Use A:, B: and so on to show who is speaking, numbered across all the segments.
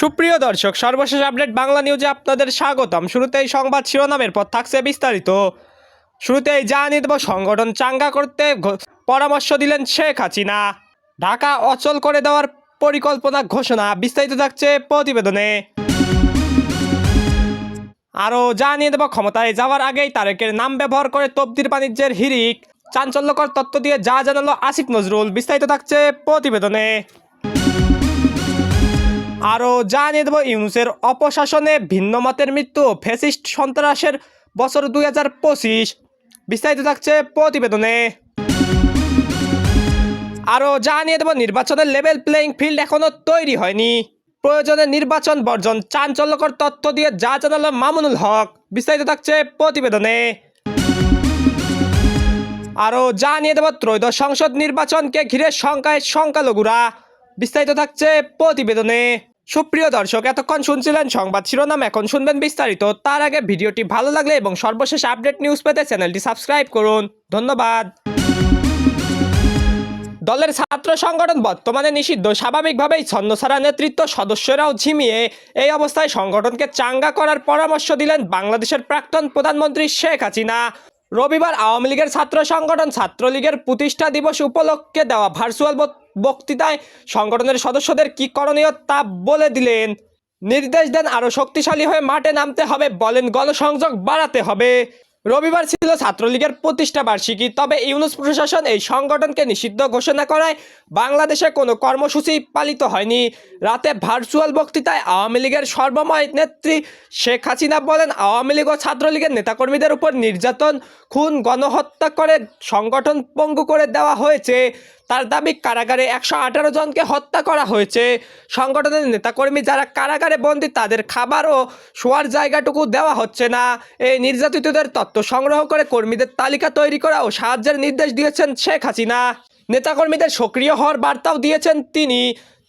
A: সুপ্রিয় দর্শক, সর্বশেষ আপডেট বাংলা নিউজে আপনাদের স্বাগতম। শুরুতেই সংবাদ শিরোনামের পর থাকছে বিস্তারিত। শুরুতেই জানিয়ে দেব, সংগঠন চাঙ্গা করতে পরামর্শ দিলেন শেখ হাসিনা। ঢাকা অচল করে দেওয়ার পরিকল্পনা ঘোষণা, বিস্তারিত থাকছে প্রতিবেদনে। আরও জানিয়ে দেব, ক্ষমতায় যাওয়ার আগেই তারেকের নাম ব্যবহার করে তবদির বাণিজ্যের হিরিক চাঞ্চল্যকর তত্ত্ব দিয়ে যা জানালো আসিফ নজরুল, বিস্তারিত থাকছে প্রতিবেদনে। আরও জানিয়ে দেব ইউনুসের অপশাসনে ভিন্ন মতের মৃত্যু, ফেসিস্ট সন্ত্রাসের বছর দুই হাজার পঁচিশ। বিস্তারিত থাকছে প্রতিবেদনে। আরও জানিয়ে দেব, নির্বাচনের লেভেল প্লেইং ফিল্ড এখনও তৈরি হয়নি। প্রয়োজনে নির্বাচন বর্জন, চাঞ্চল্যকর তথ্য দিয়ে যা জানালো মামুনুল হক। বিস্তারিত থাকছে প্রতিবেদনে। আরও জানিয়ে দেব, ত্রয়োদশ সংসদ নির্বাচনকে ঘিরে শঙ্কায় সংখ্যালঘুরা। বিস্তারিত থাকছে প্রতিবেদনে। সুপ্রিয় দর্শক, এতক্ষণ শুনছিলেন সংবাদ শিরোনাম। এখন শুনবেন বিস্তারিত। তার আগে ভিডিওটি ভালো লাগলে এবং সর্বশেষ আপডেট নিউজ পেতে চ্যানেলটি সাবস্ক্রাইব করুন। ধন্যবাদ। দলের ছাত্র সংগঠন বর্তমানে নিষিদ্ধ। স্বাভাবিকভাবেই ছন্নছাড়া নেতৃত্ব সদস্যরাও ঝিমিয়ে এই অবস্থায় সংগঠনকে চাঙ্গা করার পরামর্শ দিলেন বাংলাদেশের প্রাক্তন প্রধানমন্ত্রী শেখ হাসিনা। রবিবার আওয়ামী লীগের ছাত্র সংগঠন ছাত্রলীগের প্রতিষ্ঠা দিবস উপলক্ষে দেওয়া ভার্চুয়াল বক্তৃতায় সংগঠনের সদস্যদের কী করণীয় তা বলে দিলেন। নির্দেশ দেন, আরও শক্তিশালী হয়ে মাঠে নামতে হবে, বলেন, গণসংযোগ বাড়াতে হবে। রবিবার ছিল ছাত্রলীগের প্রতিষ্ঠা বার্ষিকী, তবে ইউনুস প্রশাসন এই সংগঠনকে নিষিদ্ধ ঘোষণা করায় বাংলাদেশে কোনো কর্মসূচি পালিত হয়নি। রাতে ভার্চুয়াল বক্তৃতায় আওয়ামী লীগের সর্বময় নেত্রী শেখ হাসিনা বলেন, আওয়ামী লীগ ও ছাত্রলীগের নেতাকর্মীদের উপর নির্যাতন, খুন, গণহত্যা করে সংগঠন পঙ্গু করে দেওয়া হয়েছে। তার দাবি, কারাগারে একশো আঠারো জনকে হত্যা করা হয়েছে। সংগঠনের নেতাকর্মী যারা কারাগারে বন্দী, তাদের খাবার ও শোয়ার জায়গাটুকু দেওয়া হচ্ছে না। এই নির্যাতিতদের তথ্য সংগ্রহ করে কর্মীদের তালিকা তৈরি করা ও সাহায্যের নির্দেশ দিয়েছেন শেখ হাসিনা। নেতাকর্মীদের সক্রিয় হওয়ার বার্তাও দিয়েছেন তিনি।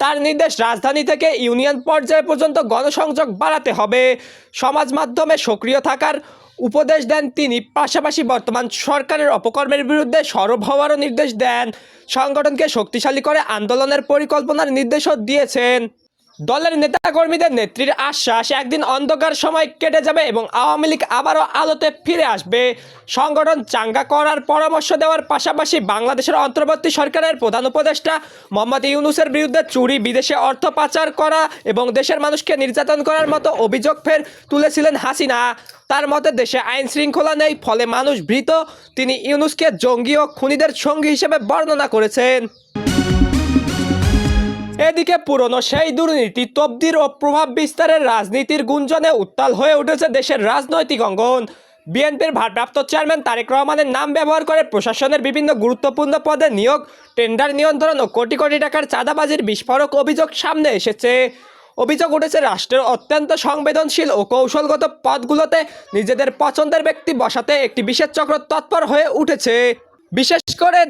A: তার নির্দেশ, রাজধানী থেকে ইউনিয়ন পর্যায় পর্যন্ত গণসংযোগ বাড়াতে হবে। সমাজ মাধ্যমে সক্রিয় থাকার উপদেশ দেন তিনি। পাশাপাশি বর্তমান সরকারের অপকর্মের বিরুদ্ধে সরব হওয়ারও নির্দেশ দেন। সংগঠনকে শক্তিশালী করে আন্দোলনের পরিকল্পনার নির্দেশও দিয়েছেন। দলের নেতাকর্মীদের নেত্রীর আশ্বাস, একদিন অন্ধকার সময় কেটে যাবে এবং আওয়ামী লীগ আবারও আলোতে ফিরে আসবে। সংগঠন চাঙ্গা করার পরামর্শ দেওয়ার পাশাপাশি বাংলাদেশের অন্তর্বর্তী সরকারের প্রধান উপদেষ্টা মোহাম্মদ ইউনুসের বিরুদ্ধে চুরি, বিদেশে অর্থ পাচার করা এবং দেশের মানুষকে নির্যাতন করার মতো অভিযোগ ফের তুলেছিলেন হাসিনা। তার মতে, দেশে আইন শৃঙ্খলা নেই, ফলে মানুষ ভীত। তিনি ইউনুসকে জঙ্গি ও খুনিদের সঙ্গী হিসেবে বর্ণনা করেছেন। এদিকে পুরনো সেই দুর্নীতি তবদির ও প্রভাব বিস্তারের রাজনীতির গুঞ্জনে উত্তাল হয়ে উঠেছে দেশের রাজনৈতিক অঙ্গন। বিএনপির ভারপ্রাপ্ত চেয়ারম্যান তারেক রহমানের নাম ব্যবহার করে প্রশাসনের বিভিন্ন গুরুত্বপূর্ণ পদে নিয়োগ, টেন্ডার নিয়ন্ত্রণ ও কোটি কোটি টাকার চাঁদাবাজির বিস্ফোরক অভিযোগ সামনে এসেছে। অভিযোগ উঠেছে, রাষ্ট্রের অত্যন্ত সংবেদনশীল ও কৌশলগত পদগুলোতে নিজেদের পছন্দের ব্যক্তি বসাতে একটি বিশেষ চক্র তৎপর হয়ে উঠেছে। বিশেষ করে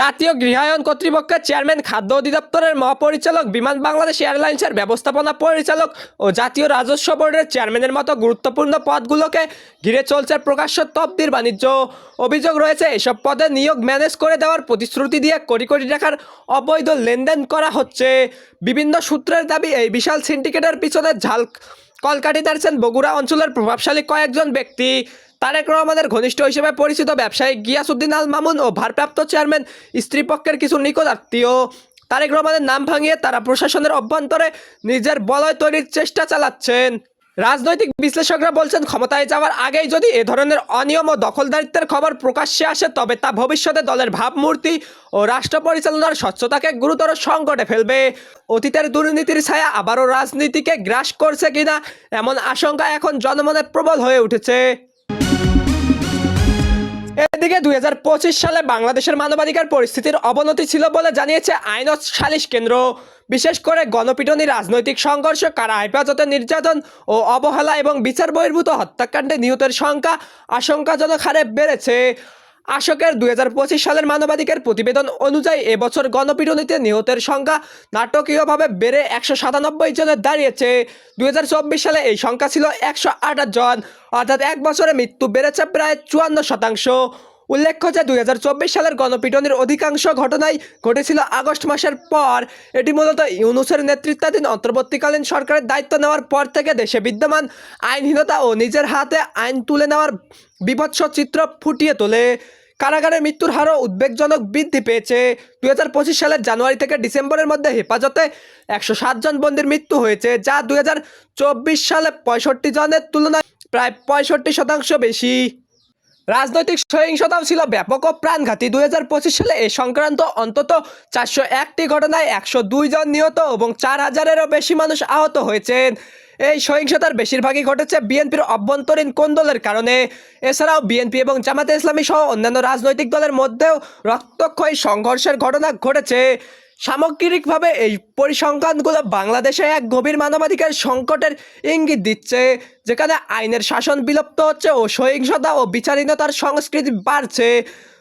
A: জাতীয় গৃহায়ন কর্তৃপক্ষের চেয়ারম্যান, খাদ্য অধিদপ্তরের মহাপরিচালক, বিমান বাংলাদেশ এয়ারলাইন্সের ব্যবস্থাপনা পরিচালক ও জাতীয় রাজস্ব বোর্ডের চেয়ারম্যানের মতো গুরুত্বপূর্ণ পদগুলোকে ঘিরে চলছে প্রকাশ্য তবদির বাণিজ্য। অভিযোগ রয়েছে, এসব পদে নিয়োগ ম্যানেজ করে দেওয়ার প্রতিশ্রুতি দিয়ে কোটি কোটি টাকার অবৈধ লেনদেন করা হচ্ছে। বিভিন্ন সূত্রের দাবি, এই বিশাল সিন্ডিকেটের পিছনে ঝাল কলকাঠি দাঁড়ছেন বগুড়া অঞ্চলের প্রভাবশালী কয়েকজন ব্যক্তি। তারেক রহমানের ঘনিষ্ঠ হিসেবে পরিচিত ব্যবসায়ী গিয়াসুদ্দিন আল মামুন ও ভারপ্রাপ্ত চেয়ারম্যান স্ত্রীপক্ষের কিছু নিকট আত্মীয়। তারেক রহমানের নাম ভাঙিয়ে তারা প্রশাসনের অভ্যন্তরে নিজের বলয় তৈরির চেষ্টা চালাচ্ছেন। রাজনৈতিক বিশ্লেষকরা বলছেন, ক্ষমতায় যাওয়ার আগেই যদি এ ধরনের অনিয়ম ও দখলদারিত্বের খবর প্রকাশ্যে আসে, তবে তা ভবিষ্যতে দলের ভাবমূর্তি ও রাষ্ট্র পরিচালনার স্বচ্ছতাকে গুরুতর সংকটে ফেলবে। অতীতের দুর্নীতির ছায়া আবারও রাজনীতিকে গ্রাস করছে কিনা, এমন আশঙ্কা এখন জনমনে প্রবল হয়ে উঠেছে। এদিকে দুই হাজার পঁচিশ সালে বাংলাদেশের মানবাধিকার পরিস্থিতির অবনতি ছিল বলে জানিয়েছে আইন সালিশ কেন্দ্র। বিশেষ করে গণপিটনি, রাজনৈতিক সংঘর্ষ, কারা হেফাজতে নির্যাতন ও অবহেলা এবং বিচার বহির্ভূত হত্যাকাণ্ডে নিহতের সংখ্যা আশঙ্কাজনক হারে বেড়েছে। আশোকের দুই হাজার পঁচিশ সালের মানবাধিকার প্রতিবেদন অনুযায়ী এবছর গণপিটুনিতে নিহতের সংখ্যা নাটকীয়ভাবে বেড়ে একশো সাতানব্বই জনে দাঁড়িয়েছে। দুই হাজার চব্বিশ সালে এই সংখ্যা ছিল একশো আঠাশ জন, অর্থাৎ এক বছরে মৃত্যু বেড়েছে প্রায় চুয়ান্ন শতাংশ। উল্লেখ্য যে দুই হাজার চব্বিশ সালের গণপিটনের অধিকাংশ ঘটনাই ঘটেছিল আগস্ট মাসের পর। এটি মূলত ইউনুসের নেতৃত্বাধীন অন্তর্বর্তীকালীন সরকারের দায়িত্ব নেওয়ার পর থেকে দেশে বিদ্যমান আইনহীনতা ও নিজের হাতে আইন তুলে নেওয়ার বিভৎস চিত্র ফুটিয়ে তোলে। কারাগারে মৃত্যুর হারও উদ্বেগজনক বৃদ্ধি পেয়েছে। দুই সালের জানুয়ারি থেকে ডিসেম্বরের মধ্যে হেফাজতে একশো সাত জন বন্দির মৃত্যু হয়েছে, যা দুই হাজার চব্বিশ সালে পঁয়ষট্টি জনের তুলনায় প্রায় পঁয়ষট্টি শতাংশ বেশি। রাজনৈতিক সহিংসতাও ছিল ব্যাপক ও প্রাণঘাতী। দুই হাজার পঁচিশ সালে এ সংক্রান্ত অন্তত চারশো একটি ঘটনায় একশো দুই জন নিহত এবং চার হাজারেরও বেশি মানুষ আহত হয়েছেন। এই সহিংসতার বেশিরভাগই ঘটেছে বিএনপির অভ্যন্তরীণ কোন্দলের কারণে? এছাড়াও বিএনপি এবং জামাতে ইসলামী সহ অন্যান্য রাজনৈতিক দলের মধ্যেও রক্তক্ষয়ী সংঘর্ষের ঘটনা ঘটেছে। সামগ্রিকভাবে এই পরিসংখ্যানগুলো বাংলাদেশে এক গভীর মানবাধিকার সংকটের ইঙ্গিত দিচ্ছে, যেখানে আইনের শাসন বিলুপ্ত হচ্ছে ও সহিংসতা ও বিচারহীনতার সংস্কৃতি বাড়ছে।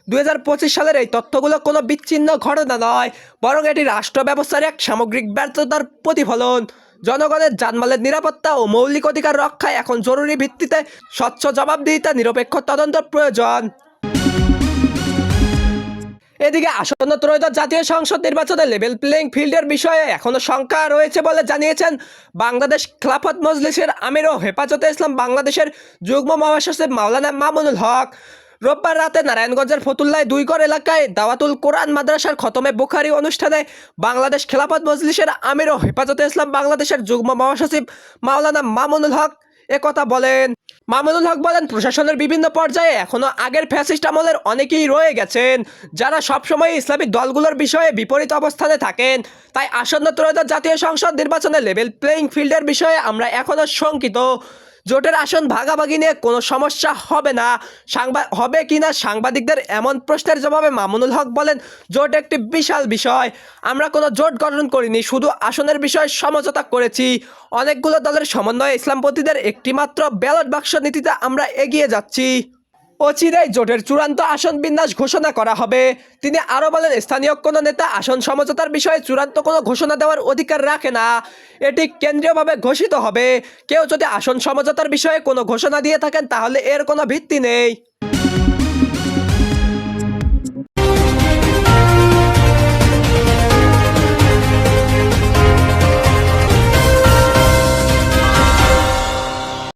A: দু হাজার পঁচিশ সালের এই তথ্যগুলো কোনো বিচ্ছিন্ন ঘটনা নয়, বরং এটি রাষ্ট্র ব্যবস্থার এক সামগ্রিক ব্যর্থতার প্রতিফলন। জনগণের জানমালের নিরাপত্তা ও মৌলিক অধিকার রক্ষায় এখন জরুরি ভিত্তিতে স্বচ্ছ জবাবদিহিতা নিরপেক্ষ তদন্ত প্রয়োজন। এদিকে আসন্ন ত্রয়োদশ জাতীয় সংসদ নির্বাচনে লেভেল প্লেইং ফিল্ডের বিষয়ে এখনও শঙ্কা রয়েছে বলে জানিয়েছেন বাংলাদেশ খেলাফত মজলিসের আমির ও হেফাজতে ইসলাম বাংলাদেশের যুগ্ম মহাসচিব মাওলানা মামুনুল হক। রোববার রাতে নারায়ণগঞ্জের ফতুল্লায় দুইগড় এলাকায় দাওয়াতুল কোরআন মাদ্রাসার খতমে বুখারি অনুষ্ঠানে বাংলাদেশ খেলাফত মজলিসের আমির ও হেফাজতে ইসলাম বাংলাদেশের যুগ্ম মহাসচিব মাওলানা মামুনুল হক একথা বলেন। মামুনুল হক বলেন, প্রশাসনের বিভিন্ন পর্যায়ে এখনও আগের ফ্যাসিস্ট আমলের অনেকেই রয়ে গেছেন, যারা সবসময় ইসলামিক দলগুলোর বিষয়ে বিপরীত অবস্থানে থাকেন। তাই আসন্ন ত্রয়োদশ জাতীয় সংসদ নির্বাচনে লেভেল প্লেয়িং ফিল্ডের বিষয়ে আমরা এখনও শঙ্কিত। জোটের আসন ভাগাভাগি নিয়ে কোনো সমস্যা হবে না। সাংবাদ হবে কি না সাংবাদিকদের এমন প্রশ্নের জবাবে মামুনুল হক বলেন, জোট একটি বিশাল বিষয়। আমরা কোনো জোট গঠন করিনি, শুধু আসনের বিষয়ে সমঝোতা করেছি। অনেকগুলো দলের সমন্বয়ে ইসলামপন্থীদের একটিমাত্র ব্যালট বাক্স নীতিতে আমরা এগিয়ে যাচ্ছি। অচিরেই জোটের চূড়ান্ত আসন বিন্যাস ঘোষণা করা হবে। তিনি আরও বলেন, স্থানীয় কোনো নেতা আসন সমঝোতার বিষয়ে চূড়ান্ত কোনো ঘোষণা দেওয়ার অধিকার রাখে না। এটি কেন্দ্রীয়ভাবে ঘোষিত হবে। কেউ যদি আসন সমঝোতার বিষয়ে কোনো ঘোষণা দিয়ে থাকেন, তাহলে এর কোনো ভিত্তি নেই।